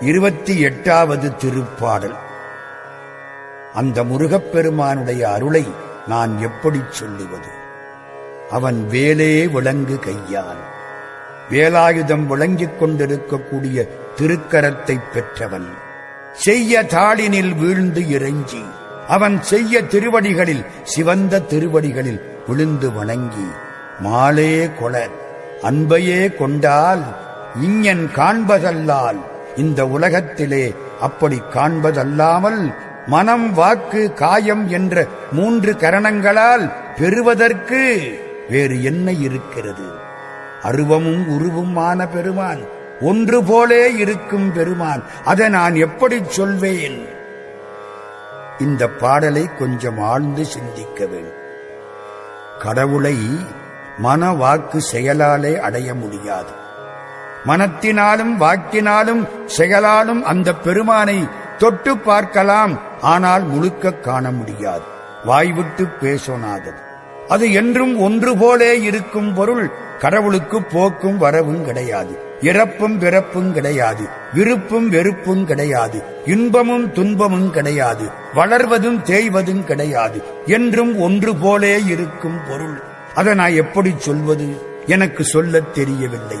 இருபத்தி எட்டாவது திருப்பாடல். அந்த முருகப்பெருமானுடைய அருளை நான் எப்படி சொல்லுவது? அவன் வேலே விளங்கு கையால். வேலாயுதம் விளங்கிக் கொண்டிருக்கக்கூடிய திருக்கரத்தை பெற்றவன். செய்ய தாளினில் வீழ்ந்து இறைஞ்சி. அவன் செய்ய திருவடிகளில் சிவந்த திருவடிகளில் விழுந்து வணங்கி மாலே கொள அன்பையே கொண்டால் இஞ்ஞன் காண்பதல்லால் இந்த உலகத்திலே அப்படி காண்பதல்லாமல் மனம் வாக்கு காயம் என்ற மூன்று கரணங்களால் பெறுவதற்கு வேறு என்ன இருக்கிறது? அருவமும் உருவுமான பெருமான் ஒன்று போலே இருக்கும் பெருமான். அதை நான் எப்படி சொல்வேன்? இந்த பாடலை கொஞ்சம் ஆழ்ந்து சிந்திக்க வேண்டும். கடவுளை மன வாக்கு செயலாலே அடைய முடியாது. மனத்தினாலும் வாக்கினாலும் செயலாலும் அந்த பெருமானை தொட்டு பார்க்கலாம். ஆனால் முழுக்க காண முடியாது. வாய்விட்டு பேசோனாதது. அது என்றும் ஒன்று போலே இருக்கும் பொருள் கடவுளுக்கு போக்கும் வரவும் கிடையாது. இறப்பும் பிறப்பும் கிடையாது. விருப்பும் வெறுப்பும் கிடையாது. இன்பமும் துன்பமும் கிடையாது. வளர்வதும் தேய்வதும் கிடையாது. என்றும் ஒன்று போலே இருக்கும் பொருள். அதை நான் எப்படி சொல்வது? எனக்கு சொல்லத் தெரியவில்லை.